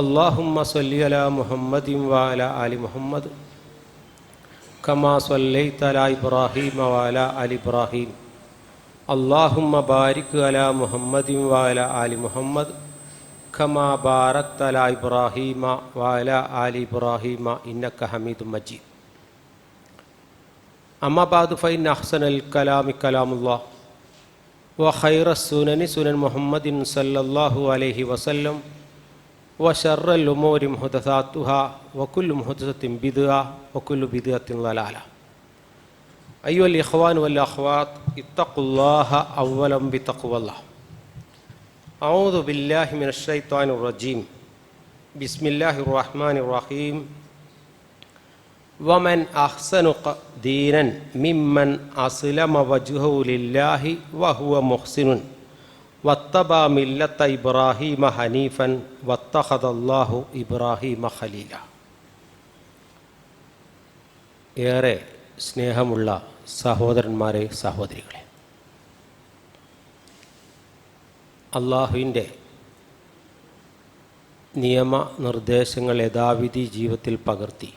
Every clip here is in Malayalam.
اللهم صل على محمد وعلى آل محمد كما صليت على إبراهيم وعلى آل إبراهيم اللهم بارك على محمد وعلى آل محمد كما باركت على إبراهيم وعلى آل إبراهيم إنك حميد مجيد أما بعد فإن أحسن الكلام كلام الله وخير السنن سنن محمد صلى الله عليه وسلم وشر الأمور محدثاتها وكل محدثة بدعة وكل بدعة ضلالة. أيها الإخوان والأخوات اتقوا الله أولا بتقوى الله. أعوذ بالله من الشيطان الرجيم. بسم الله الرحمن الرحيم. ومن أحسن دينا ممن أسلم وجهه لله وهو محسن. വത്തബ ഇബ്രാഹിമ ഹനീഫൻ വത്തഹദല്ലാഹു ഇബ്രാഹിമ ഖലീല. ഏറെ സ്നേഹമുള്ള സഹോദരന്മാരെ സഹോദരികളെ അള്ളാഹുവിന്റെ നിയമനിർദ്ദേശങ്ങൾ യഥാവിധി ജീവിതത്തിൽ പകർത്തി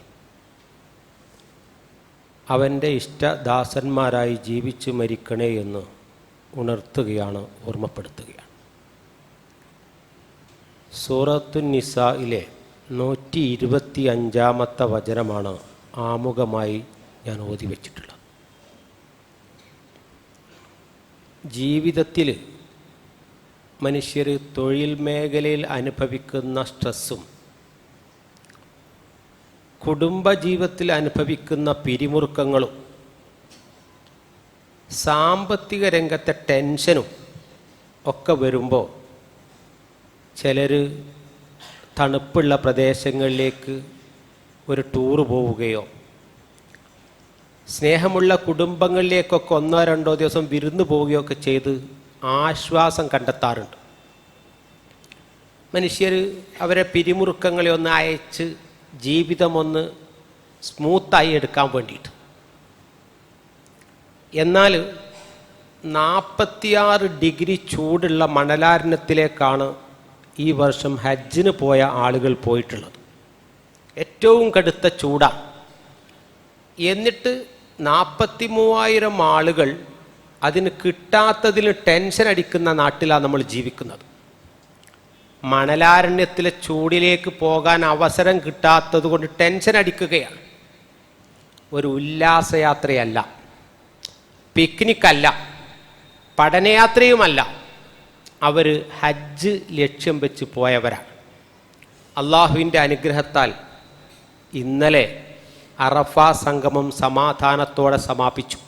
അവന്റെ ഇഷ്ടദാസന്മാരായി ജീവിച്ചു മരിക്കണേ എന്ന് ഉണർത്തുകയാണ് ഓർമ്മപ്പെടുത്തുകയാണ്. സൂറത്തു നിസായിലെ നൂറ്റി ഇരുപത്തി അഞ്ചാമത്തെ വചനമാണ് ആമുഖമായി ഞാൻ ഓതി വച്ചിട്ടുള്ളത്. ജീവിതത്തിൽ മനുഷ്യർ തൊഴിൽ മേഖലയിൽ അനുഭവിക്കുന്ന സ്ട്രെസ്സും കുടുംബജീവിതത്തിൽ അനുഭവിക്കുന്ന പിരിമുറുക്കങ്ങളും സാമ്പത്തിക രംഗത്തെ ടെൻഷനും ഒക്കെ വരുമ്പോൾ ചിലർ തണുപ്പുള്ള പ്രദേശങ്ങളിലേക്ക് ഒരു ടൂറ് പോവുകയോ സ്നേഹമുള്ള കുടുംബങ്ങളിലേക്കൊക്കെ ഒന്നോ രണ്ടോ ദിവസം വിരുന്ന് പോവുകയോ ഒക്കെ ചെയ്ത് ആശ്വാസം കണ്ടെത്താറുണ്ട്. മനുഷ്യർ അവരെ പിരിമുറുക്കങ്ങളെ ഒന്ന് അയച്ച് ജീവിതമൊന്ന് സ്മൂത്തായി എടുക്കാൻ വേണ്ടിയിട്ട്. എന്നാൽ നാൽപ്പത്തിയാറ് ഡിഗ്രി ചൂടുള്ള മണലാരണ്യത്തിലേക്കാണ് ഈ വർഷം ഹജ്ജിന് പോയ ആളുകൾ പോയിട്ടുള്ളത്. ഏറ്റവും കടുത്ത ചൂടാണ് എന്നിട്ട് നാൽപ്പത്തി മൂവായിരം ആളുകൾ അതിന് കിട്ടാത്തതിന് ടെൻഷൻ അടിക്കുന്ന നാട്ടിലാണ് നമ്മൾ ജീവിക്കുന്നത്. മണലാരണ്യത്തിലെ ചൂടിലേക്ക് പോകാൻ അവസരം കിട്ടാത്തത് കൊണ്ട് ടെൻഷൻ അടിക്കുകയാണ്. ഒരു ഉല്ലാസയാത്രയല്ല. പിക്നിക് അല്ല പഠനയാത്രയുമല്ല. അവർ ഹജ്ജ് ലക്ഷ്യം വെച്ച് പോയവരാണ്. അള്ളാഹുവിന്റെ അനുഗ്രഹത്താൽ ഇന്നലെ അറഫ സംഗമം സമാധാനത്തോടെ സമാപിച്ചു.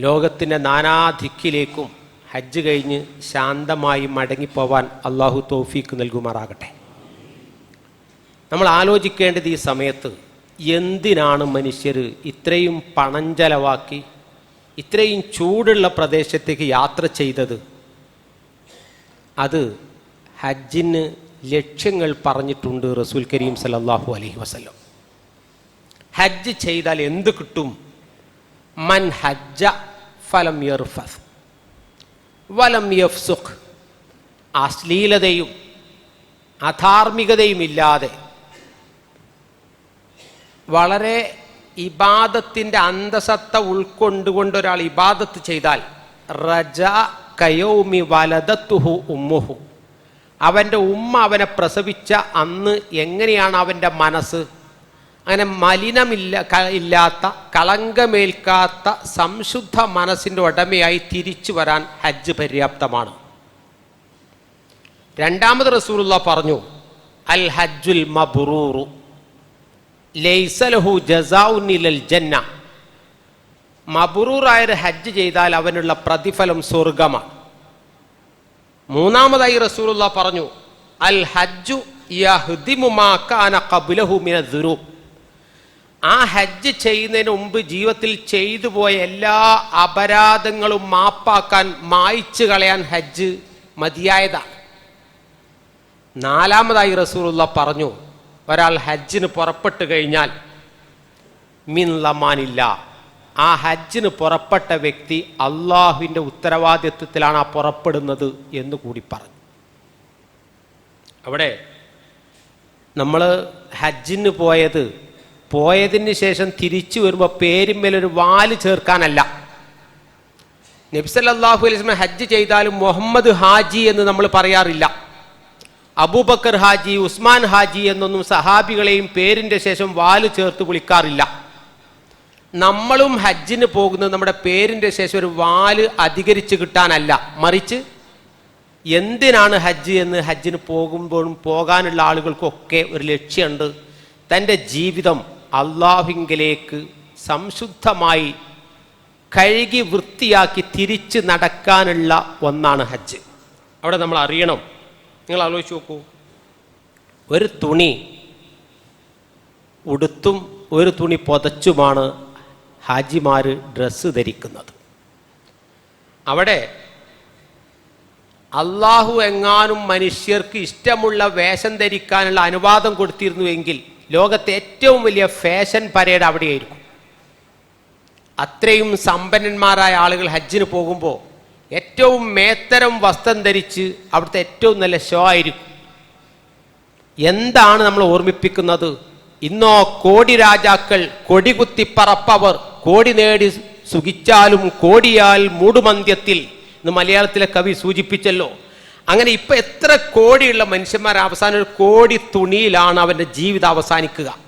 ലോകത്തിന്റെ നാനാദിക്കിലേക്കും ഹജ്ജ് കഴിഞ്ഞ് ശാന്തമായി മടങ്ങിപ്പോവാൻ അള്ളാഹു തോഫീക്ക് നൽകുമാറാകട്ടെ. നമ്മൾ ആലോചിക്കേണ്ടത് ഈ സമയത്ത് എന്തിനാണ് മനുഷ്യർ ഇത്രയും പണം ചെലവാക്കി ഇത്രയും ചൂടുള്ള പ്രദേശത്തേക്ക് യാത്ര ചെയ്തത്? അത് ഹജ്ജിന് ലക്ഷ്യങ്ങൾ പറഞ്ഞിട്ടുണ്ട് റസൂൽ കരീം സലല്ലാഹു അലഹി വസ്ലം ഹജ്ജ് ചെയ്താൽ എന്ത് കിട്ടും? മൻ ഹജ്ജ ഫലം യർഫസ്. വലം യഫ്സുഖ്. അശ്ലീലതയും അധാർമികതയും ഇല്ലാതെ വളരെ ഇബാദത്തിന്റെ അന്തസത്ത ഉൾക്കൊണ്ടുകൊണ്ട് ഒരാൾ ഇബാദത്ത് ചെയ്താൽ റജ കയോമി വലതത്തുഹു ഉമ്മുഹു. അവന്റെ ഉമ്മ അവനെ പ്രസവിച്ച അന്ന് എങ്ങനെയാണ് അവന്റെ മനസ്സ്? അങ്ങനെ മലിനമില്ല ഇല്ലാത്ത കളങ്കമേൽക്കാത്ത സംശുദ്ധ മനസ്സിന്റെ ഉടമയായി തിരിച്ചു വരാൻ ഹജ്ജ് പര്യാപ്തമാണ്. രണ്ടാമത് റസൂലുള്ള പറഞ്ഞു അൽ ഹജ്ജുൽ മബ്റൂറു. ലൈസലഹു ജസാഉനിലൽ ജന്ന. മബുറൂറായ ഹജ്ജ് ചെയ്താൽ അവനുള്ള പ്രതിഫലം സ്വർഗമാണ് മൂന്നാമതായി റസൂലുള്ള പറഞ്ഞു അൽ ഹജ്ജു ആ ഹജ്ജ് ചെയ്യുന്നതിന് മുമ്പ് ജീവിതത്തിൽ ചെയ്തു പോയ എല്ലാ അപരാധങ്ങളും മാപ്പാക്കാൻ മായ്ച്ചു കളയാൻ ഹജ്ജ് മതിയായതാണ്. നാലാമതായി റസൂലുള്ള പറഞ്ഞു ഒരാൾ ഹജ്ജിന് പുറപ്പെട്ടു കഴിഞ്ഞാൽ മിൻ ലമാനില്ല. ആ ഹജ്ജിന് പുറപ്പെട്ട വ്യക്തി അള്ളാഹുവിന്റെ ഉത്തരവാദിത്വത്തിലാണ് ആ പുറപ്പെടുന്നത് എന്ന് കൂടി പറഞ്ഞു. അവിടെ നമ്മൾ ഹജ്ജിന് പോയത് പോയതിന് ശേഷം തിരിച്ചു വരുമ്പോൾ പേരുമേലൊരു വാൽ ചേർക്കാനല്ല. നബ്സല്ലാഹു അലൈസ്മ ഹജ്ജ് ചെയ്താലും മുഹമ്മദ് ഹാജി എന്ന് നമ്മൾ പറയാറില്ല. അബൂബക്കർ ഹാജി ഉസ്മാൻ ഹാജി എന്നൊന്നും സഹാബികളെയും പേരിന്റെ ശേഷം വാൽ ചേർത്ത് വിളിക്കാറില്ല. നമ്മളും ഹജ്ജിന് പോകുന്നത് നമ്മുടെ പേരിന്റെ ശേഷം ഒരു വാൽ അധികരിച്ച് കിട്ടാനല്ല. മറിച്ച് എന്തിനാണ് ഹജ്ജ് എന്ന് ഹജ്ജിന് പോകുമ്പോഴും പോകാനുള്ള ആളുകൾക്കൊക്കെ ഒരു ലക്ഷ്യമുണ്ട്. തന്റെ ജീവിതം അള്ളാഹുങ്കിലേക്ക് സംശുദ്ധമായി കഴുകി വൃത്തിയാക്കി തിരിച്ച് നടക്കാനുള്ള ഒന്നാണ് ഹജ്ജ്. അവിടെ നമ്മൾ അറിയണം. നിങ്ങൾ ആലോചിച്ച് നോക്കൂ. ഒരു തുണി ഉടുത്തും ഒരു തുണി പുതച്ചുമാണ് ഹാജിമാർ ഡ്രസ്സ് ധരിക്കുന്നത്. അവിടെ അള്ളാഹു എങ്ങാനും മനുഷ്യർക്ക് ഇഷ്ടമുള്ള വേഷം ധരിക്കാനുള്ള അനുവാദം കൊടുത്തിരുന്നുവെങ്കിൽ ലോകത്തെ ഏറ്റവും വലിയ ഫാഷൻ പരേഡ് അവിടെയായിരിക്കും. അത്രയും സമ്പന്നന്മാരായ ആളുകൾ ഹജ്ജിന് പോകുമ്പോൾ ഏറ്റവും മേത്തരം വസ്ത്രം ധരിച്ച് അവിടുത്തെ ഏറ്റവും നല്ല ഷോ ആയിരിക്കും. എന്താണ് നമ്മൾ ഓർമ്മിപ്പിക്കുന്നത്? ഇന്നോ കോടി രാജാക്കൾ കൊടികുത്തി പറപ്പവർ കോടി നേടി സുഖിച്ചാലും കോടിയാൽ മൂടുമന്ത്യത്തിൽ എന്ന് മലയാളത്തിലെ കവി സൂചിപ്പിച്ചല്ലോ. അങ്ങനെ ഇപ്പൊ എത്ര കോടിയുള്ള മനുഷ്യന്മാർ അവസാനം ഒരു കോടി തുണിയിലാണ് അവന്റെ ജീവിതം അവസാനിക്കുക.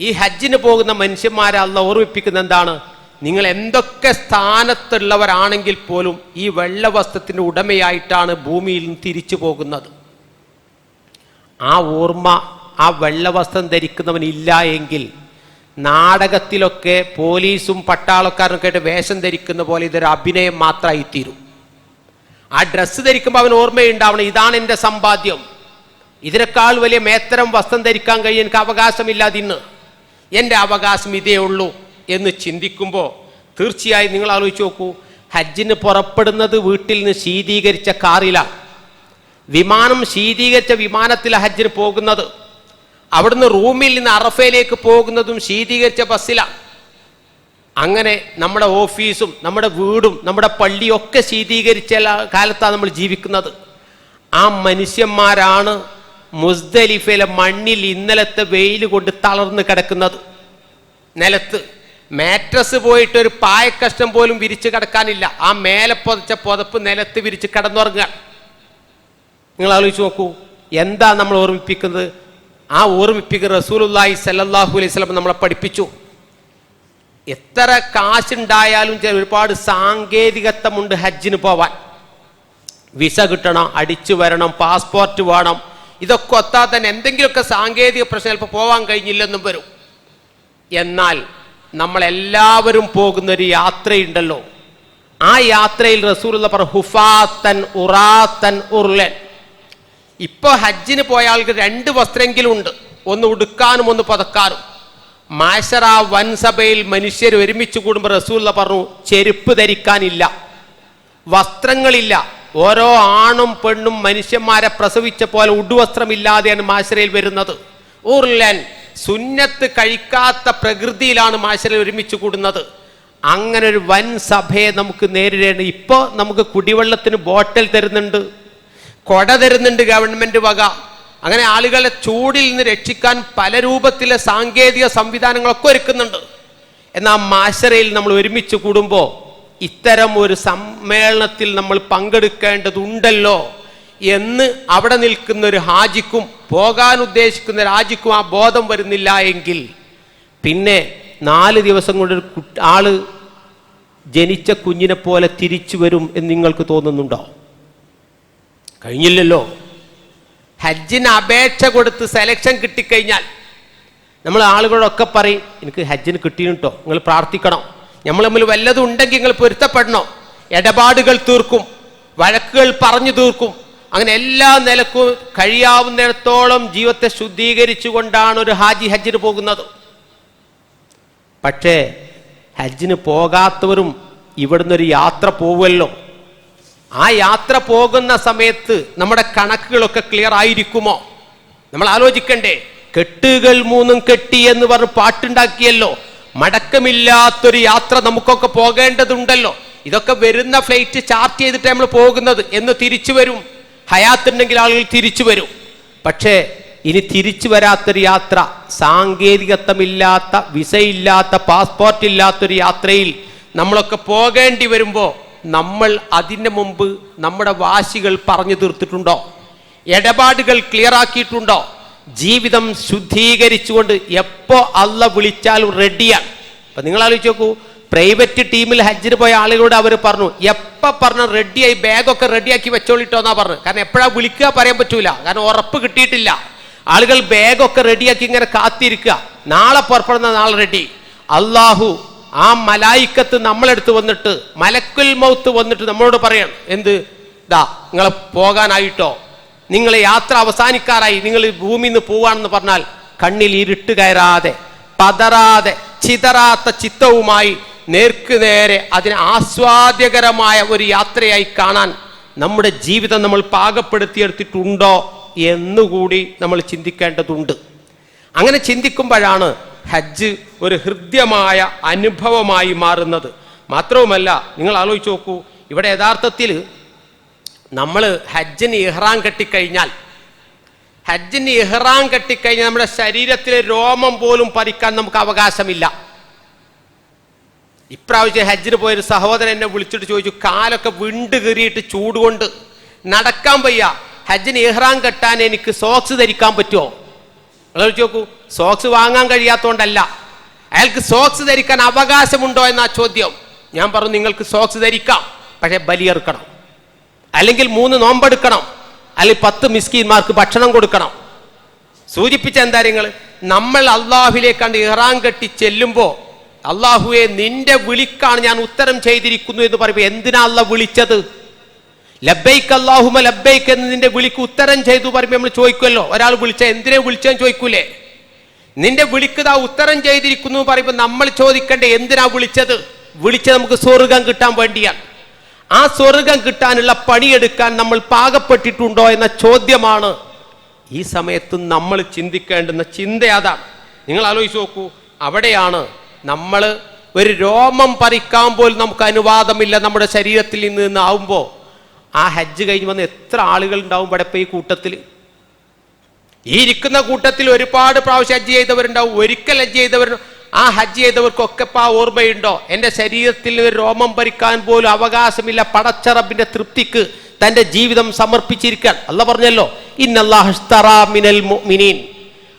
ഈ ഹജ്ജിന് പോകുന്ന മനുഷ്യന്മാരെ അല്ല ഓർമ്മിപ്പിക്കുന്ന എന്താണ്? നിങ്ങൾ എന്തൊക്കെ സ്ഥാനത്തുള്ളവരാണെങ്കിൽ പോലും ഈ വെള്ള വസ്ത്രത്തിന്റെ ഉടമയായിട്ടാണ് ഭൂമിയിൽ നിന്ന് തിരിച്ചു പോകുന്നത്. ആ ഓർമ്മ ആ വെള്ളവസ്ത്രം ധരിക്കുന്നവൻ ഇല്ല എങ്കിൽ നാടകത്തിലൊക്കെ പോലീസും പട്ടാളക്കാരനൊക്കെ ആയിട്ട് വേഷം ധരിക്കുന്ന പോലെ ഇതൊരു അഭിനയം മാത്രമായി തീരും ആ ഡ്രസ്സ് ധരിക്കുമ്പോൾ അവൻ ഓർമ്മയുണ്ടാവണം ഇതാണ് എന്റെ സമ്പാദ്യം. ഇതിനേക്കാൾ വലിയ മേത്തരം വസ്ത്രം ധരിക്കാൻ കഴിയും എനിക്ക് അവകാശമില്ലാതിന്ന് എന്റെ അവകാശം ഇതേ ഉള്ളൂ. എന്ന് ചിന്തിക്കുമ്പോൾ തീർച്ചയായും നിങ്ങൾ ആലോചിച്ച് നോക്കൂ. ഹജ്ജിന് പുറപ്പെടുന്നത് വീട്ടിൽ നിന്ന് ശീതീകരിച്ച കാറിലാണ് വിമാനം ശീതീകരിച്ച വിമാനത്തിൽ ഹജ്ജിന് പോകുന്നത്. അവിടുന്ന് റൂമിൽ നിന്ന് അറഫയിലേക്ക് പോകുന്നതും ശീതീകരിച്ച ബസ്സിലാണ് അങ്ങനെ നമ്മുടെ ഓഫീസും നമ്മുടെ വീടും നമ്മുടെ പള്ളിയും ഒക്കെ ശീതീകരിച്ച കാലത്താണ് നമ്മൾ ജീവിക്കുന്നത്. ആ മനുഷ്യന്മാരാണ് മുസ്ദലിഫയിലെ മണ്ണിൽ ഇന്നലത്തെ വെയിൽ കൊണ്ട് തളർന്ന് കിടക്കുന്നത്. നിലത്ത്. മാട്രസ് പോയിട്ട് ഒരു പായക്കഷ്ടം പോലും വിരിച്ചു കിടക്കാനില്ല. ആ മേലെ പൊതച്ച പുതപ്പ് നിലത്ത് വിരിച്ച് കിടന്നുറങ്ങുക. നിങ്ങൾ ആലോചിച്ച് നോക്കൂ. എന്താ നമ്മൾ ഓർമ്മിപ്പിക്കുന്നത്? ആ ഓർമ്മിപ്പിക്കുന്ന റസൂലുല്ലായി സല്ലാഹു അലൈഹി സ്വലം നമ്മളെ പഠിപ്പിച്ചു. എത്ര കാശുണ്ടായാലും ഒരുപാട് സാങ്കേതികത്വമുണ്ട് ഹജ്ജിന് പോവാൻ. വിസ കിട്ടണം അടിച്ചു വരണം പാസ്പോർട്ട് വേണം. ഇതൊക്കെ ഒത്താൽ തന്നെ എന്തെങ്കിലുമൊക്കെ സാങ്കേതിക പ്രശ്നം ചിലപ്പോൾ പോവാൻ കഴിഞ്ഞില്ലെന്നും വരും. എന്നാൽ നമ്മളെല്ലാവരും പോകുന്നൊരു യാത്രയുണ്ടല്ലോ. ആ യാത്രയിൽ റസൂലുള്ള പറ ഹുഫാത്തൻ ഉറാത്തൻ ഉർലൻ. ഇപ്പൊ ഹജ്ജിന് പോയ ആൾക്ക് രണ്ട് വസ്ത്രമെങ്കിലും ഉണ്ട് ഒന്ന് ഉടുക്കാനും ഒന്ന് പതക്കാനും. മാഷറ വൻസഭയിൽ മനുഷ്യർ ഒരുമിച്ച് കൂടുമ്പോൾ റസൂല്ല പറഞ്ഞു ചെരുപ്പ് ധരിക്കാനില്ല. വസ്ത്രങ്ങളില്ല. ഓരോ ആണും പെണ്ണും മനുഷ്യന്മാരെ പ്രസവിച്ച പോലെ ഉടുവസ്ത്രമില്ലാതെയാണ് മാഷറയിൽ വരുന്നത്. ഉർലൻ സുന്നത്ത് കഴിക്കാത്ത പ്രകൃതിയിലാണ് മാശരയിൽ ഒരുമിച്ച് കൂടുന്നത്. അങ്ങനെ ഒരു വൻ സഭയെ നമുക്ക് നേരിടേണ്ട. ഇപ്പോൾ നമുക്ക് കുടിവെള്ളത്തിന് ബോട്ടിൽ തരുന്നുണ്ട്. കൊട തരുന്നുണ്ട് ഗവൺമെന്റ് വക. അങ്ങനെ ആളുകളെ ചൂടിൽ നിന്ന് രക്ഷിക്കാൻ പല രൂപത്തിലെ സാങ്കേതിക സംവിധാനങ്ങളൊക്കെ ഒരുക്കുന്നുണ്ട്. എന്നാൽ മാശരയിൽ നമ്മൾ ഒരുമിച്ച് കൂടുമ്പോൾ ഇത്തരം ഒരു സമ്മേളനത്തിൽ നമ്മൾ പങ്കെടുക്കേണ്ടതുണ്ടല്ലോ. എന്ന് അവിടെ നിൽക്കുന്ന ഒരു ഹാജിക്കും പോകാൻ ഉദ്ദേശിക്കുന്ന ഒരു ഹാജിക്കും ആ ബോധം വരുന്നില്ല എങ്കിൽ പിന്നെ നാല് ദിവസം കൊണ്ട് ഒരു ആൾ ജനിച്ച കുഞ്ഞിനെ പോലെ തിരിച്ചു വരും എന്ന് നിങ്ങൾക്ക് തോന്നുന്നുണ്ടോ? കഴിഞ്ഞില്ലല്ലോ. ഹജ്ജിന് അപേക്ഷ കൊടുത്ത് സെലക്ഷൻ കിട്ടിക്കഴിഞ്ഞാൽ നമ്മൾ ആളുകളൊക്കെ പറയും എനിക്ക് ഹജ്ജിന് കിട്ടിയിട്ടോ നിങ്ങൾ പ്രാർത്ഥിക്കണം. നമ്മൾ തമ്മിൽ വല്ലതും ഉണ്ടെങ്കിൽ നിങ്ങൾ പൊരുത്തപ്പെടണം. ഇടപാടുകൾ തീർക്കും വഴക്കുകൾ പറഞ്ഞു തീർക്കും അങ്ങനെ എല്ലാ നിലക്കും കഴിയാവുന്നിടത്തോളം ജീവിതത്തെ ശുദ്ധീകരിച്ചുകൊണ്ടാണ് ഒരു ഹാജി ഹജ്ജിന് പോകുന്നത്. പക്ഷേ ഹജ്ജിന് പോകാത്തവരും ഇവിടുന്ന് ഒരു യാത്ര പോവുമല്ലോ. ആ യാത്ര പോകുന്ന സമയത്ത് നമ്മുടെ കണക്കുകളൊക്കെ ക്ലിയർ ആയിരിക്കുമോ? നമ്മൾ ആലോചിക്കണ്ടേ കെട്ടുകൾ മൂന്നും കെട്ടി എന്ന് പറഞ്ഞ് പാട്ടുണ്ടാക്കിയല്ലോ. മടക്കമില്ലാത്തൊരു യാത്ര നമുക്കൊക്കെ പോകേണ്ടതുണ്ടല്ലോ. ഇതൊക്കെ വരുന്ന ഫ്ലൈറ്റ് ചാർട്ട് ചെയ്തിട്ട് നമ്മൾ പോകുന്നത് എന്ന് തിരിച്ചു വരും. ഹയാത്തുണ്ടെങ്കിൽ ആളുകൾ തിരിച്ചു വരും. പക്ഷേ ഇനി തിരിച്ചു വരാത്തൊരു യാത്ര സാങ്കേതികത്വമില്ലാത്ത വിസയില്ലാത്ത പാസ്പോർട്ട് ഇല്ലാത്തൊരു യാത്രയിൽ നമ്മളൊക്കെ പോകേണ്ടി വരുമ്പോൾ നമ്മൾ അതിന് മുമ്പ് നമ്മുടെ വാശികൾ പറഞ്ഞു തീർത്തിട്ടുണ്ടോ? ഇടപാടുകൾ ക്ലിയർ ആക്കിയിട്ടുണ്ടോ? ജീവിതം ശുദ്ധീകരിച്ചുകൊണ്ട് എപ്പോ അല്ല വിളിച്ചാലും റെഡിയാണ് അപ്പൊ നിങ്ങൾ ആലോചിച്ച് നോക്കൂ പ്രൈവറ്റ് ടീമിൽ ഹജ്ജിന് പോയ ആളുകളോട് അവർ പറഞ്ഞു എപ്പ പറഞ്ഞ റെഡിയായി ബാഗൊക്കെ റെഡിയാക്കി വെച്ചോളിട്ടോ എന്നാ പറഞ്ഞു. കാരണം എപ്പോഴാ വിളിക്കുക പറയാൻ പറ്റൂല. കാരണം ഉറപ്പ് കിട്ടിയിട്ടില്ല. ആളുകൾ ബാഗൊക്കെ റെഡിയാക്കി ഇങ്ങനെ കാത്തിരിക്കുക. നാളെ പുറപ്പെടുന്ന നാളെ റെഡി. അള്ളാഹു ആ മലായിക്കത്ത് നമ്മളെടുത്ത് വന്നിട്ട് മലക്കുൽ മൗത്ത് വന്നിട്ട് നമ്മളോട് പറയണം എന്ത്? ഇതാ നിങ്ങളെ പോകാനായിട്ടോ? നിങ്ങൾ യാത്ര അവസാനിക്കാറായി. നിങ്ങൾ ഭൂമിയിൽ നിന്ന് പോവാണെന്ന് പറഞ്ഞാൽ കണ്ണിൽ ഇരുട്ട് കയറാതെ പതറാതെ ചിതറാത്ത ചിത്തവുമായി നേർക്ക് നേരെ അതിനെ ആസ്വാദ്യകരമായ ഒരു യാത്രയായി കാണാൻ നമ്മുടെ ജീവിതം നമ്മൾ പാകപ്പെടുത്തിയെടുത്തിട്ടുണ്ടോ എന്നുകൂടി നമ്മൾ ചിന്തിക്കേണ്ടതുണ്ട്. അങ്ങനെ ചിന്തിക്കുമ്പോഴാണ് ഹജ്ജ് ഒരു ഹൃദ്യമായ അനുഭവമായി മാറുന്നത്. മാത്രവുമല്ല നിങ്ങൾ ആലോചിച്ച് നോക്കൂ ഇവിടെ യഥാർത്ഥത്തിൽ നമ്മൾ ഹജ്ജിന് ഇഹ്റാം കെട്ടിക്കഴിഞ്ഞാൽ ഹജ്ജിന് ഇഹ്റാം കെട്ടിക്കഴിഞ്ഞാൽ നമ്മുടെ ശരീരത്തിലെ രോമം പോലും പറിക്കാൻ നമുക്ക് അവകാശമില്ല. ഇപ്രാവശ്യം ഹജ്ജിന് പോയൊരു സഹോദരൻ എന്നെ വിളിച്ചിട്ട് ചോദിച്ചു കാലൊക്കെ വിണ്ട് കീറിയിട്ട് ചൂടുകൊണ്ട് നടക്കാൻ വയ്യ. ഹജ്ജിന് ഇഹ്റാം കെട്ടാൻ എനിക്ക് സോക്സ് ധരിക്കാൻ പറ്റുമോ? ആലോചിച്ച് നോക്കൂ സോക്സ് വാങ്ങാൻ കഴിയാത്തതുകൊണ്ടല്ല അയാൾക്ക് സോക്സ് ധരിക്കാൻ അവകാശമുണ്ടോ എന്നാ ചോദ്യം. ഞാൻ പറഞ്ഞു നിങ്ങൾക്ക് സോക്സ് ധരിക്കാം പക്ഷേ ബലിയെറുക്കണം അല്ലെങ്കിൽ മൂന്ന് നോമ്പെടുക്കണം. അല്ലെങ്കിൽ പത്ത് മിസ്കീന്മാർക്ക് ഭക്ഷണം കൊടുക്കണം. സൂചിപ്പിച്ച എന്താ നിങ്ങൾ നമ്മൾ അള്ളാഹുലേക്കാണ്ട് ഇഹ്റാം കെട്ടി ചെല്ലുമ്പോൾ അള്ളാഹുവെ നിന്റെ വിളിക്കാണ് ഞാൻ ഉത്തരം ചെയ്തിരിക്കുന്നു എന്ന് പറയുമ്പോൾ എന്തിനാ അല്ല വിളിച്ചത്? ലബൈക്ക് അള്ളാഹുമ ലബൈക്ക് എന്ന് നിന്റെ വിളിക്ക് ഉത്തരം ചെയ്തു പറയുമ്പോൾ നമ്മൾ ചോദിക്കുമല്ലോ ഒരാൾ വിളിച്ച എന്തിനെ വിളിച്ചെന്ന് ചോദിക്കൂലേ? നിന്റെ വിളിക്കതാ ഉത്തരം ചെയ്തിരിക്കുന്നു പറയുമ്പോൾ നമ്മൾ ചോദിക്കണ്ടേ എന്തിനാ വിളിച്ചത്? വിളിച്ചത് നമുക്ക് സ്വർഗം കിട്ടാൻ വേണ്ടിയാണ്. ആ സ്വർഗം കിട്ടാനുള്ള പണിയെടുക്കാൻ നമ്മൾ പാകപ്പെട്ടിട്ടുണ്ടോ എന്ന ചോദ്യമാണ്. ഈ സമയത്ത് നമ്മൾ ചിന്തിക്കേണ്ടുന്ന ചിന്ത അതാണ്. നിങ്ങൾ ആലോചിച്ച് നോക്കൂ അവിടെയാണ് നമ്മൾ ഒരു രോമം പറിക്കാൻ പോലും നമുക്ക് അനുവാദമില്ല നമ്മുടെ ശരീരത്തിൽ നിന്ന് നിന്നാവുമ്പോൾ ആ ഹജ്ജ് കഴിഞ്ഞ് വന്ന് എത്ര ആളുകൾ ഉണ്ടാവും ഇവിടെ ഈ കൂട്ടത്തിൽ ഈ ഇരിക്കുന്ന കൂട്ടത്തിൽ ഒരുപാട് പ്രാവശ്യം ഹജ്ജ് ചെയ്തവരുണ്ടാവും. ഒരിക്കൽ ഹജ്ജ് ചെയ്തവർ ആ ഹജ്ജ് ചെയ്തവർക്കൊക്കെ ഇപ്പം ആ ഓർമ്മയുണ്ടോ? എന്റെ ശരീരത്തിൽ ഒരു രോമം ഭരിക്കാൻ പോലും അവകാശമില്ല. പടച്ചറബിന്റെ തൃപ്തിക്ക് തന്റെ ജീവിതം സമർപ്പിച്ചിരിക്കാൻ. അല്ല പറഞ്ഞല്ലോ ഇന്നല്ലാഹുസ്തറാമിനൽ മുഅ്മിനീൻ.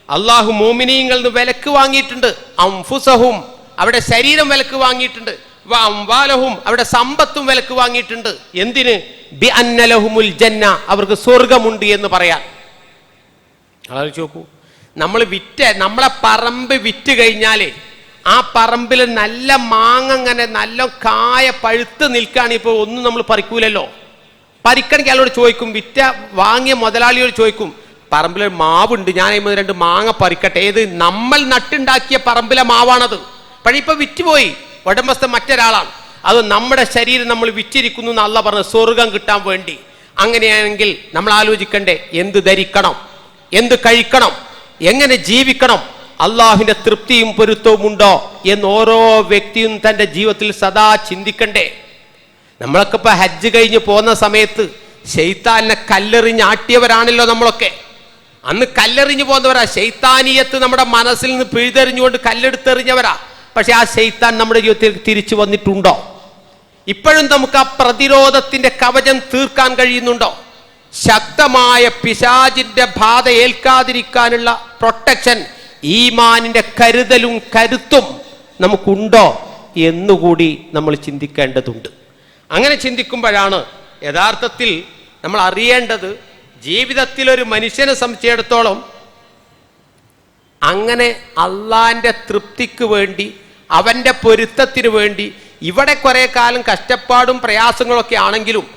അള്ളാഹു മോമിനീങ്ങളിൽ നിന്ന് വിലക്ക് വാങ്ങിയിട്ടുണ്ട്. അംഫുസഹും അവിടെ ശരീരം വിലക്ക് വാങ്ങിയിട്ടുണ്ട്. വാലഹും അംവാലഹും അവിടെ സമ്പത്തും വിലക്ക് വാങ്ങിയിട്ടുണ്ട്. എന്തിന്? ബി അന്നലഹുമുൽ ജന്ന അവർക്ക് സ്വർഗമുണ്ട് എന്ന് പറയാൻ. നോക്കൂ. നമ്മൾ വിറ്റ നമ്മളെ പറമ്പ് വിറ്റ് കഴിഞ്ഞാലേ ആ പറമ്പിൽ നല്ല മാങ്ങ അങ്ങനെ നല്ല കായ പഴുത്ത് നിൽക്കുകയാണ് ഇപ്പോൾ ഒന്നും നമ്മൾ പറിക്കൂലല്ലോ. പറിക്കണമെങ്കിൽ അയാളോട് ചോദിക്കും വിറ്റ വാങ്ങിയ മുതലാളിയോട് ചോദിക്കും പറമ്പിലൊരു മാവുണ്ട് ഞാൻ രണ്ട് മാങ്ങ പറിക്കട്ടെ. ഏത്? നമ്മൾ നട്ടുണ്ടാക്കിയ പറമ്പിലെ മാവാണത്. പക്ഷേ ഇപ്പൊ വിറ്റുപോയി. ഉടമസ്ഥ മറ്റൊരാളാണ്. അത് നമ്മുടെ ശരീരം നമ്മൾ വിറ്റിരിക്കുന്നു എന്ന് അല്ല പറഞ്ഞ സ്വർഗം കിട്ടാൻ വേണ്ടി. അങ്ങനെയാണെങ്കിൽ നമ്മൾ ആലോചിക്കണ്ടേ എന്ത് ധരിക്കണം? എന്ത് കഴിക്കണം? എങ്ങനെ ജീവിക്കണം? അള്ളാഹുവിന്റെ തൃപ്തിയും പൊരുത്തവും ഉണ്ടോ എന്ന് ഓരോ വ്യക്തിയും തന്റെ ജീവിതത്തിൽ സദാ ചിന്തിക്കണ്ടേ. നമ്മളൊക്കെ ഇപ്പൊ ഹജ്ജ് കഴിഞ്ഞ് പോകുന്ന സമയത്ത് ശൈത്താനെ കല്ലെറിഞ്ഞ് ആട്ടിയവരാണല്ലോ നമ്മളൊക്കെ. അന്ന് കല്ലെറിഞ്ഞു പോകുന്നവരാ. ശൈത്താനീയത്ത് നമ്മുടെ മനസ്സിൽ നിന്ന് പിഴുതെറിഞ്ഞുകൊണ്ട് കല്ലെടുത്തെറിഞ്ഞവരാ. പക്ഷെ ആ ശൈത്താൻ നമ്മുടെ ജീവിതത്തിൽ തിരിച്ചു വന്നിട്ടുണ്ടോ? ഇപ്പോഴും നമുക്ക് ആ പ്രതിരോധത്തിന്റെ കവചം തീർക്കാൻ കഴിയുന്നുണ്ടോ? ശക്തമായ പിശാചിന്റെ ബാധ ഏൽക്കാതിരിക്കാനുള്ള പ്രൊട്ടക്ഷൻ ഈമാനിന്റെ കരുതലും കരുത്തും നമുക്കുണ്ടോ എന്നുകൂടി നമ്മൾ ചിന്തിക്കേണ്ടതുണ്ട്. അങ്ങനെ ചിന്തിക്കുമ്പോഴാണ് യഥാർത്ഥത്തിൽ നമ്മൾ അറിയേണ്ടത് ജീവിതത്തിൽ ഒരു മനുഷ്യനെ സംബന്ധിച്ചിടത്തോളം അങ്ങനെ അള്ളാന്റെ തൃപ്തിക്ക് വേണ്ടി അവന്റെ പൊരുത്തത്തിന് വേണ്ടി ഇവിടെ കുറേ കാലം കഷ്ടപ്പാടും പ്രയാസങ്ങളൊക്കെ ആണെങ്കിലും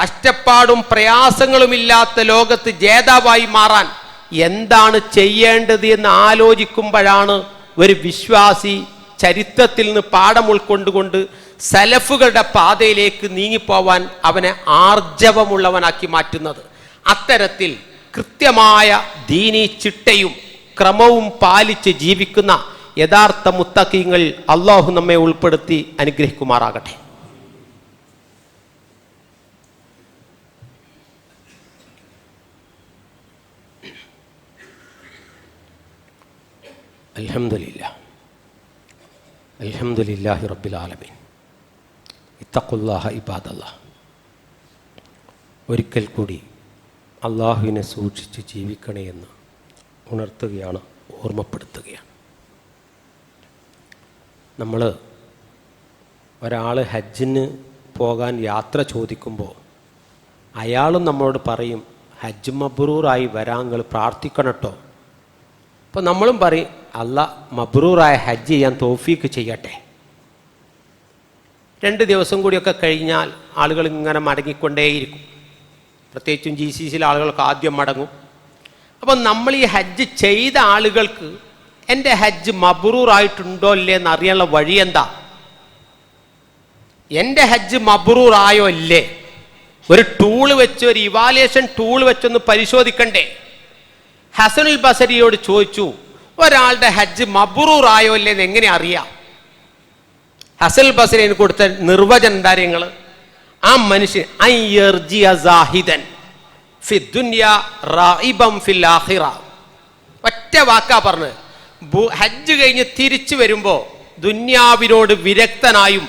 കഷ്ടപ്പാടും പ്രയാസങ്ങളുമില്ലാത്ത ലോകത്ത് ജേതാവായി മാറാൻ എന്താണ് ചെയ്യേണ്ടത് എന്ന് ആലോചിക്കുമ്പോഴാണ് ഒരു വിശ്വാസി ചരിത്രത്തിൽ നിന്ന് പാഠം ഉൾക്കൊണ്ടുകൊണ്ട് സലഫുകളുടെ പാതയിലേക്ക് നീങ്ങിപ്പോവാൻ അവനെ ആർജവമുള്ളവനാക്കി മാറ്റുന്നത്. അത്തരത്തിൽ കൃത്യമായ ദീനി ചിട്ടയും ക്രമവും പാലിച്ച് ജീവിക്കുന്ന യഥാർത്ഥ മുത്തക്കീങ്ങൾ അള്ളാഹു നമ്മെ ഉൾപ്പെടുത്തി അനുഗ്രഹിക്കുമാറാകട്ടെ. അലഹമില്ല റബ്ബിൽ ആലമീൻ. ഇത്തഖുല്ലാഹ ഇബാദല്ലാ. ഒരിക്കൽ കൂടി അള്ളാഹുവിനെ സൂക്ഷിച്ച് ജീവിക്കണേ എന്ന് ഉണർത്തുകയാണ് ഓർമ്മപ്പെടുത്തുകയാണ്. നമ്മൾ ഒരാൾ ഹജ്ജിന് പോകാൻ യാത്ര ചോദിക്കുമ്പോൾ അയാളും നമ്മളോട് പറയും ഹജ്ജ് മബ്രൂറായി വരാങ്ങൾ പ്രാർത്ഥിക്കണട്ടോ. അപ്പോൾ നമ്മളും പറയും അല്ല മബ്രൂറായ ഹജ്ജ് ചെയ്യാൻ തോഫീക്ക് ചെയ്യട്ടെ. രണ്ട് ദിവസം കൂടിയൊക്കെ കഴിഞ്ഞാൽ ആളുകൾ ഇങ്ങനെ മടങ്ങിക്കൊണ്ടേയിരിക്കും. പ്രത്യേകിച്ചും ജി സി സിയിലെ ആളുകൾക്ക് ആദ്യം മടങ്ങും. അപ്പം നമ്മൾ ഈ ഹജ്ജ് ചെയ്ത ആളുകൾക്ക് എന്റെ ഹജ്ജ് മബ്രൂറായിട്ടുണ്ടോ ഇല്ലേ എന്ന് അറിയാനുള്ള വഴി എന്താ? എന്റെ ഹജ്ജ് മബ്രൂറായോ ഇല്ലേ? ഒരു ടൂൾ വെച്ച് ഒരു ഇവാലുവേഷൻ ടൂൾ വെച്ചൊന്ന് പരിശോധിക്കണ്ടേ? ഹസനുൽ ബസരിയോട് ചോദിച്ചു ഒരാളുടെ ഹജ്ജ് മബ്രൂറായോ ഇല്ലേ എന്ന് എങ്ങനെ അറിയാം? ഹസൽ ബസരിന് കൊടുത്ത നിർവചനം എന്താ ആ മനുഷ്യൻ ഐ സാഹിദൻ. ഫി ഒറ്റ വാക്കാ പറഞ്ഞ്. ഹജ്ജ് കഴിഞ്ഞ് തിരിച്ചു വരുമ്പോൾ ദുന്യാവിനോട് വിരക്തനായും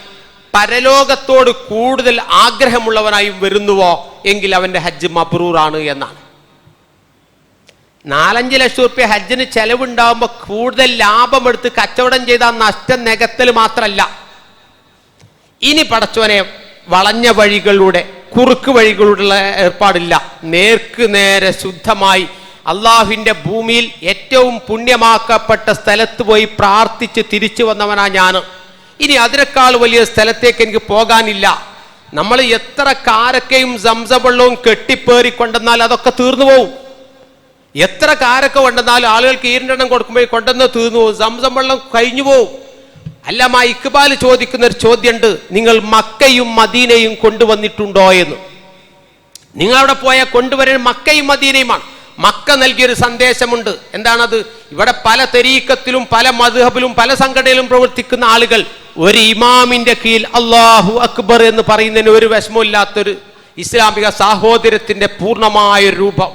പരലോകത്തോട് കൂടുതൽ ആഗ്രഹമുള്ളവനായും വരുന്നുവോ എങ്കിൽ അവന്റെ ഹജ്ജ് മബ്രൂറാണ് എന്നാണ്. നാലഞ്ച് ലക്ഷം റുപ്യ ഹജ്ജിന് ചെലവുണ്ടാകുമ്പോൾ കൂടുതൽ ലാഭമെടുത്ത് കച്ചവടം ചെയ്ത നഷ്ടം നികത്തൽ മാത്രമല്ല ഇനി പടച്ചോനെ വളഞ്ഞ വഴികളിലൂടെ കുറുക്ക് വഴികളുള്ള ഏർപ്പാടില്ല. നേർക്ക് നേരെ ശുദ്ധമായി അള്ളാഹുവിന്റെ ഭൂമിയിൽ ഏറ്റവും പുണ്യമാക്കപ്പെട്ട സ്ഥലത്ത് പോയി പ്രാർത്ഥിച്ച് തിരിച്ചു വന്നവനാ ഞാൻ ഇനി അതിനേക്കാൾ വലിയ സ്ഥലത്തേക്ക് എനിക്ക് പോകാനില്ല. നമ്മൾ എത്ര കാരക്കയും സംസവെള്ളവും കെട്ടിപ്പേറി കൊണ്ടെന്നാൽ അതൊക്കെ തീർന്നു പോവും. എത്ര കാരൊക്കെ കൊണ്ടെന്നാലും ആളുകൾക്ക് ഈരണ്ടെണ്ണം കൊടുക്കുമ്പോൾ കൊണ്ടുവന്ന് തീർന്നു പോകും സംസം വെള്ളം കഴിഞ്ഞു പോവും. അല്ലമ്മ ഇക്ബാൽ ചോദിക്കുന്ന ഒരു ചോദ്യമുണ്ട് നിങ്ങൾ മക്കയും മദീനയും കൊണ്ടുവന്നിട്ടുണ്ടോ എന്ന്. നിങ്ങൾ അവിടെ പോയ കൊണ്ടുവരാൻ മക്കയും മദീനയുമാണ്. മക്ക നൽകിയൊരു സന്ദേശമുണ്ട്. എന്താണത്? ഇവിടെ പല തെരീക്കത്തിലും പല മധുഹബിലും പല സംഘടനയിലും പ്രവർത്തിക്കുന്ന ആളുകൾ ഒരു ഇമാമിന്റെ കീഴിൽ അള്ളാഹു അക്ബർ എന്ന് പറയുന്നതിന് ഒരു വിഷമമില്ലാത്തൊരു ഇസ്ലാമിക സാഹോദര്യത്തിന്റെ പൂർണമായ രൂപം.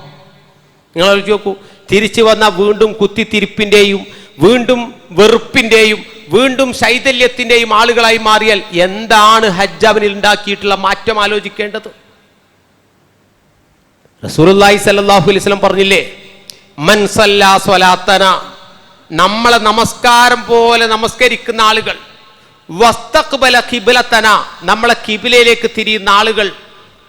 നിങ്ങൾ നോക്കൂ തിരിച്ചു വന്ന വീണ്ടും കുത്തിത്തിരിപ്പിന്റെയും വീണ്ടും വെറുപ്പിന്റെയും വീണ്ടും ശൈതല്യത്തിന്റെയും ആളുകളായി മാറിയാൽ എന്താണ് ഹജ്ജ് അവനിൽ ഉണ്ടാക്കിയിട്ടുള്ള മാറ്റം ആലോചിക്കേണ്ടത്? റസൂലുള്ളാഹി സല്ലല്ലാഹു അലൈഹി വസല്ലം പറഞ്ഞില്ലേ മൻ സല്ലാ സ്വലാത്തന നമ്മളെ നമസ്കാരം പോലെ നമസ്കരിക്കുന്ന ആളുകൾ. വസ്തക്ബല കിബിലത്തന നമ്മളെ കിബിലയിലേക്ക് തിരിയുന്ന ആളുകൾ.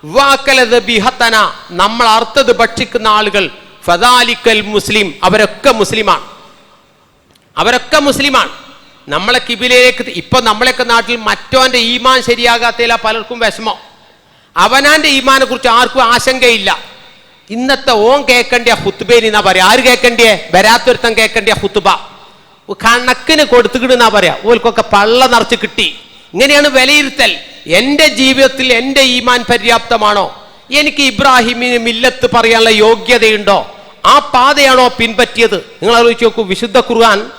വാക്കലത് ബിഹത്തന നമ്മൾ അർത്ഥത് ഭക്ഷിക്കുന്ന ആളുകൾ. ഫദാലിക്കൽ മുസ്ലിം അവരൊക്കെ മുസ്ലിമാണ്. അവരൊക്കെ മുസ്ലിമാണ്. നമ്മളെ കിബിലയിലേക്ക് ഇപ്പൊ നമ്മളെയൊക്കെ നാട്ടിൽ മറ്റോന്റെ ഈമാൻ ശരിയാകാത്തതില പലർക്കും വിഷമം. അവനാന്റെ ഈമാനെ കുറിച്ച് ആർക്കും ആശങ്കയില്ല. ഇന്നത്തെ ഓൻ കേൾക്കേണ്ടിയ ഹുത്തുബേനി എന്നാ പറയാ. ആര് കേൾക്കേണ്ടിയേ വരാത്തൊരുത്തം കേൾക്കേണ്ടിയ ഹുത്തുബ കണക്കിന് കൊടുത്തുകിടുന്നാ പറയാ. ഓൽക്കൊക്കെ പള്ള നിറച്ച് കിട്ടി. ഇങ്ങനെയാണ് വിലയിരുത്തൽ. എന്റെ ജീവിതത്തിൽ എന്റെ ഈമാൻ പര്യാപ്തമാണോ? എനിക്ക് ഇബ്രാഹിമിന് മില്ലത്ത് പറയാനുള്ള യോഗ്യതയുണ്ടോ? ആ പാതയാണോ പിൻപറ്റിയത്? നിങ്ങൾ ആലോചിച്ച് നോക്കൂ. വിശുദ്ധ ഖുർആൻ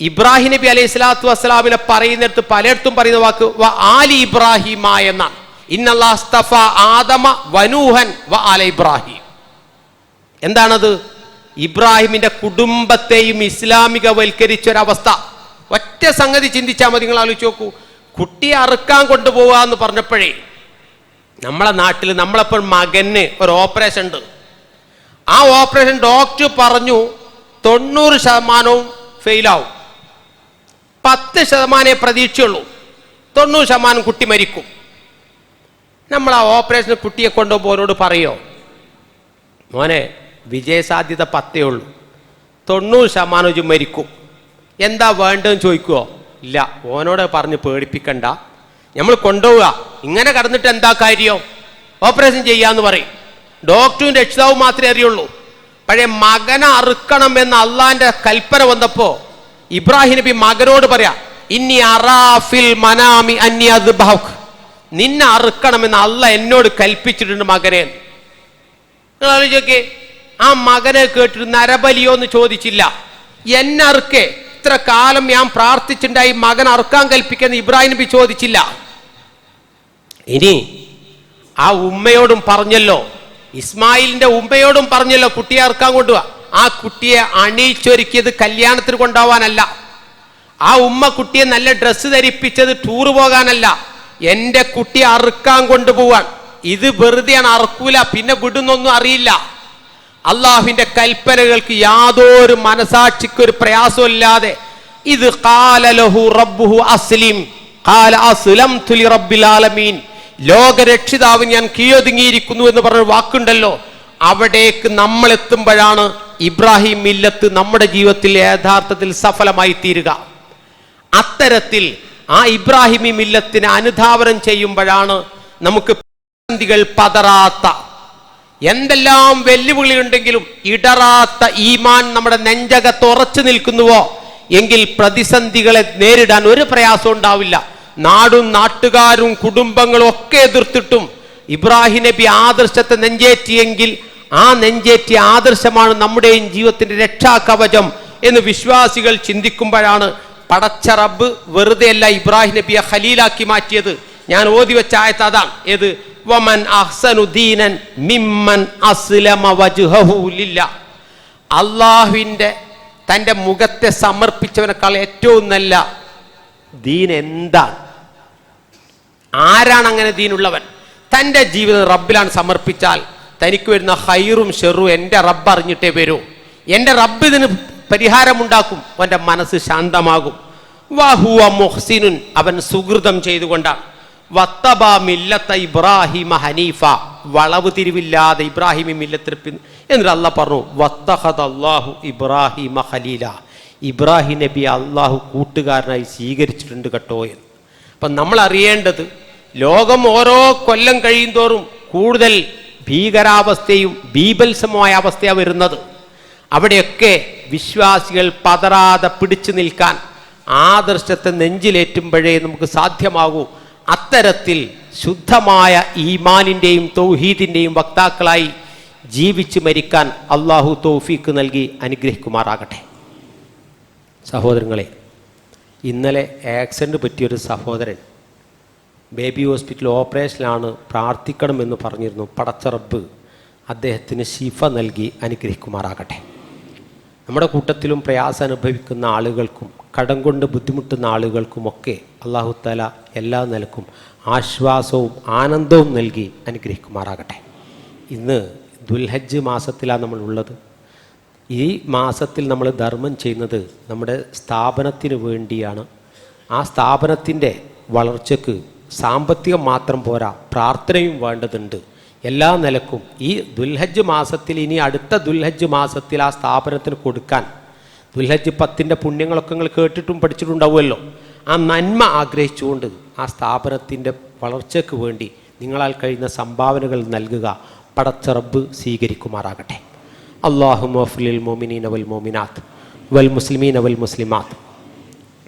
ഇബ്രാഹിം നബി അലൈഹി സ്വലാത്തു വസ്സലാമിനെ പറയുന്നിടത്ത് പലയിടത്തും പറയുന്ന വാക്ക് വ ആലി ഇബ്രാഹിമ എന്നാണ് ഇന്നല്ലാസ്തഫ ആദമ വനൂഹൻ വ ആല ഇബ്രാഹിം. എന്താണത്? ഇബ്രാഹിമിന്റെ കുടുംബത്തെയും ഇസ്ലാമികവൽക്കരിച്ച ഒരവസ്ഥ ഒറ്റ സംഗതി ചിന്തിച്ചാൽ മതി നിങ്ങൾ ആലോചിച്ച് നോക്കൂ. കുട്ടിയെ അറുക്കാൻ കൊണ്ടുപോവുക എന്ന് പറഞ്ഞപ്പോഴേ നമ്മളെ നാട്ടിൽ നമ്മളെപ്പോൾ മകന് ഒരു ഓപ്പറേഷൻ ഉണ്ട് ആ ഓപ്പറേഷൻ ഡോക്ടർ പറഞ്ഞു തൊണ്ണൂറ് ശതമാനവും ഫെയിലാവും. പത്ത് ശതമാനേ പ്രതീക്ഷയുള്ളൂ. തൊണ്ണൂറ് ശതമാനം കുട്ടി മരിക്കും. നമ്മൾ ആ ഓപ്പറേഷൻ കുട്ടിയെ ഓരോട് പറയോ മോനെ വിജയസാധ്യത പത്തേ ഉള്ളൂ. തൊണ്ണൂറ് ശതമാനം മരിക്കും. എന്താ വേണ്ടതെന്ന് ചോദിക്കുവോ? ഇല്ല ഓനോട് പറഞ്ഞ് പേടിപ്പിക്കണ്ട. നമ്മൾ കൊണ്ടുപോവുക. ഇങ്ങനെ കടന്നിട്ട് എന്താ കാര്യം? ഓപ്പറേഷൻ ചെയ്യാന്ന് പറയും. ഡോക്ടറും രക്ഷിതാവും മാത്രമേ അറിയുള്ളൂ. പഴയ മകനെ അറുക്കണം എന്ന് അള്ളാന്റെ കൽപ്പന വന്നപ്പോ ഇബ്രാഹിം നബി മകനോട് പറയാ ഇനി അറാഫിൽ മനാമി അന്യത് നിന്നെ അറുക്കണമെന്ന് അല്ല എന്നോട് കൽപ്പിച്ചിട്ടുണ്ട് മകനെ. നിങ്ങൾ ആലോചിച്ചോക്കെ ആ മകനെ കേട്ടിട്ട് നരബലിയോ എന്ന് ചോദിച്ചില്ല. എന്നെ അറുക്കേ ഇത്ര കാലം ഞാൻ പ്രാർത്ഥിച്ചിട്ടുണ്ടായി മകൻ അറുക്കാൻ കൽപ്പിക്കുന്ന ഇബ്രാഹിം നബി ചോദിച്ചില്ല. ഇനി ആ ഉമ്മയോടും പറഞ്ഞല്ലോ ഇസ്മായിലിന്റെ ഉമ്മയോടും പറഞ്ഞല്ലോ കുട്ടിയെ അറുക്കാൻ കൊണ്ടുപോവാ ആ കുട്ടിയെ അണിയിച്ചൊരുക്കിയത് കല്യാണത്തിന് കൊണ്ടുപോവാനല്ല ആ ഉമ്മ കുട്ടിയെ നല്ല ഡ്രസ്സ് ധരിപ്പിച്ചത് ടൂർ പോകാനല്ല. എന്റെ കുട്ടി അറുക്കാൻ കൊണ്ടുപോവാൻ. ഇത് വെറുതെയാണ് അറക്കൂല പിന്നെ വിടുന്നൊന്നും അറിയില്ല. അള്ളാഹുവിന്റെ കൽപ്പനകൾക്ക് യാതൊരു മനസാക്ഷിക്ക് ഒരു പ്രയാസമില്ലാതെ ഇത് റബ്ബുഹു അസ്ലിം റബ്ബിൽ ആലമീൻ. ലോകരക്ഷിതാവ് ഞാൻ കീഴൊതുങ്ങിയിരിക്കുന്നു എന്ന് പറഞ്ഞ വാക്കുണ്ടല്ലോ. അവിടേക്ക് നമ്മൾ എത്തുമ്പോഴാണ് ഇബ്രാഹിം മില്ലത്ത് നമ്മുടെ ജീവിതത്തിൽ യഥാർത്ഥത്തിൽ സഫലമായി തീരുക. അത്തരത്തിൽ ആ ഇബ്രാഹിമി മില്ലത്തിനെ അനുധാവനം ചെയ്യുമ്പോഴാണ് നമുക്ക് പ്രതിസന്ധികൾ പതറാത്ത എന്തെല്ലാം വെല്ലുവിളി ഉണ്ടെങ്കിലും ഇടറാത്ത ഈമാൻ നമ്മുടെ നെഞ്ചകത്ത് ഉറച്ചു നിൽക്കുന്നുവോ? എങ്കിൽ പ്രതിസന്ധികളെ നേരിടാൻ ഒരു പ്രയാസം ഉണ്ടാവില്ല. നാടും നാട്ടുകാരും കുടുംബങ്ങളും ഒക്കെ എതിർത്തിട്ടും ഇബ്രാഹിം നബി ആദർശത്തെ നെഞ്ചേറ്റിയെങ്കിൽ ആ നെഞ്ചേറ്റിയ ആദർശമാണ് നമ്മുടെയും ജീവിതത്തിന്റെ രക്ഷാകവചം എന്ന് വിശ്വാസികൾ ചിന്തിക്കുമ്പോഴാണ് പടച്ച റബ്ബ് വെറുതെ അല്ല ഇബ്രാഹിം നബിയെ ഖലീലാക്കി മാറ്റിയത്. ഞാൻ ഓതി വെച്ച ആയത്ത് അതാണ് ഏത്? വമൻ അഹ്സനു ദീനൻ മിമ്മൻ അസ്ലമ വജുഹൂലില്ല ലില്ല. അള്ളാഹുവിന്റെ തന്റെ മുഖത്തെ സമർപ്പിച്ചവനേക്കാൾ ഏറ്റവും നല്ല ദീൻ എന്താണ് ആരാണ് അങ്ങനെ ദീനുള്ളവൻ? തന്റെ ജീവിതം റബ്ബിലാണ് സമർപ്പിച്ചാൽ തനിക്ക് വരുന്ന ഹൈറും ഷെറും എന്റെ റബ്ബ് അറിഞ്ഞിട്ടേ വരൂ. എന്റെ റബ്ബ് ഇതിന് പരിഹാരമുണ്ടാക്കും. അവന്റെ മനസ്സ് ശാന്തമാകും. വഹുവ മൊഹ്സിനുൻ അവൻ സുഹൃതം ചെയ്തുകൊണ്ടാണ് വത്തബ മില്ലത്ത ഇബ്രാഹിമ ഹനീഫ. വളവ് തിരിവില്ലാതെ ഇബ്രാഹിമി മില്ലത്തിൽ പിൻ- എന്നിട്ട് അല്ല പറഞ്ഞു വത്തഹദ് അള്ളാഹു ഇബ്രാഹിമ ഖലീല. ഇബ്രാഹിം നബി അള്ളാഹു കൂട്ടുകാരനായി സ്വീകരിച്ചിട്ടുണ്ട് കേട്ടോ എന്ന്. അപ്പം നമ്മൾ അറിയേണ്ടത് ലോകം ഓരോ കൊല്ലം കഴിയുന്തോറും കൂടുതൽ ഭീകരാവസ്ഥയും ബീഭത്സമായ അവസ്ഥയാണ് വരുന്നത്. അവിടെയൊക്കെ വിശ്വാസികൾ പതറാതെ പിടിച്ചു നിൽക്കാൻ ആദർശത്തെ നെഞ്ചിലേറ്റുമ്പോഴേ നമുക്ക് സാധ്യമാകൂ. അത്തരത്തിൽ ശുദ്ധമായ ഈമാനിന്റെയും തൗഹീദിന്റെയും വക്താക്കളായി ജീവിച്ചു മരിക്കാൻ അള്ളാഹു തൗഫീക്ക് നൽകി അനുഗ്രഹിക്കുമാറാകട്ടെ. സഹോദരങ്ങളെ ഇന്നലെ ആക്സിഡന്റ് പറ്റിയൊരു സഹോദരൻ ബേബി ഹോസ്പിറ്റൽ ഓപ്പറേഷനിലാണ് പ്രാർത്ഥിക്കണമെന്ന് പറഞ്ഞിരുന്നു. പടച്ചറബ് അദ്ദേഹത്തിന് ശിഫ നൽകി അനുഗ്രഹിക്കുമാറാകട്ടെ. നമ്മുടെ കൂട്ടത്തിലും പ്രയാസം അനുഭവിക്കുന്ന ആളുകൾക്കും കടം കൊണ്ട് ബുദ്ധിമുട്ടുന്ന ആളുകൾക്കുമൊക്കെ അള്ളാഹു തല എല്ലാ നിലക്കും ആശ്വാസവും ആനന്ദവും നൽകി അനുഗ്രഹിക്കുമാറാകട്ടെ. ഇന്ന് ദുൽഹജ്ജ് മാസത്തിലാണ് നമ്മളുള്ളത് ഈ മാസത്തിൽ നമ്മൾ ധർമ്മം ചെയ്യുന്നത് നമ്മുടെ സ്ഥാപനത്തിന് വേണ്ടിയാണ്. ആ സ്ഥാപനത്തിന്റെ വളർച്ചയ്ക്ക് സാമ്പത്തികം മാത്രം പോരാ പ്രാർത്ഥനയും വേണ്ടതുണ്ട്. എല്ലാ നിലക്കും ഈ ദുൽഹജ് മാസത്തിൽ ഇനി അടുത്ത ദുൽഹജ് മാസത്തിൽ ആ സ്ഥാപനത്തിന് കൊടുക്കാൻ. ദുൽഹജ് പത്തിന്റെ പുണ്യങ്ങളൊക്കെ നിങ്ങൾ കേട്ടിട്ടും പഠിച്ചിട്ടുണ്ടാവുമല്ലോ. ആ നന്മ ആഗ്രഹിച്ചുകൊണ്ട് ആ സ്ഥാപനത്തിന്റെ വളർച്ചയ്ക്ക് വേണ്ടി നിങ്ങളാൽ കഴിയുന്ന സംഭാവനകൾ നൽകുക പടച്ചറബ് സ്വീകരിക്കുമാറാകട്ടെ. അള്ളാഹു മഫ്ലിൽ മോമിനീൻ അവൽ മോമിനാത്ത് വൽ മുസ്ലിമീൻ അവൽ മുസ്ലിമാത്ത്.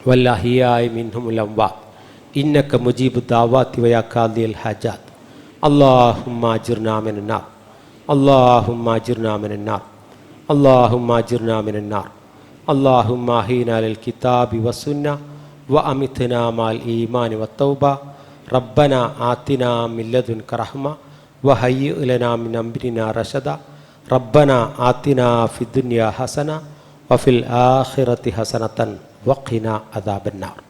വല്ലാഹിയായ മിൻഹുൽ വാത്ത് إنك مجيب الدعوات ويا قاضي الحاجات اللهم أجرنا من النار. اللهم أجرنا من النار. اللهم أجرنا من النار. اللهم أحينا للكتاب والسنة وأمتنا مع الإيمان والتوبة. ربنا آتنا من لدنك رحمة وهيئ لنا من أمرنا رشدا. ربنا آتنا في الدنيا حسنة وفي الآخرة حسنة وقنا عذاب النار.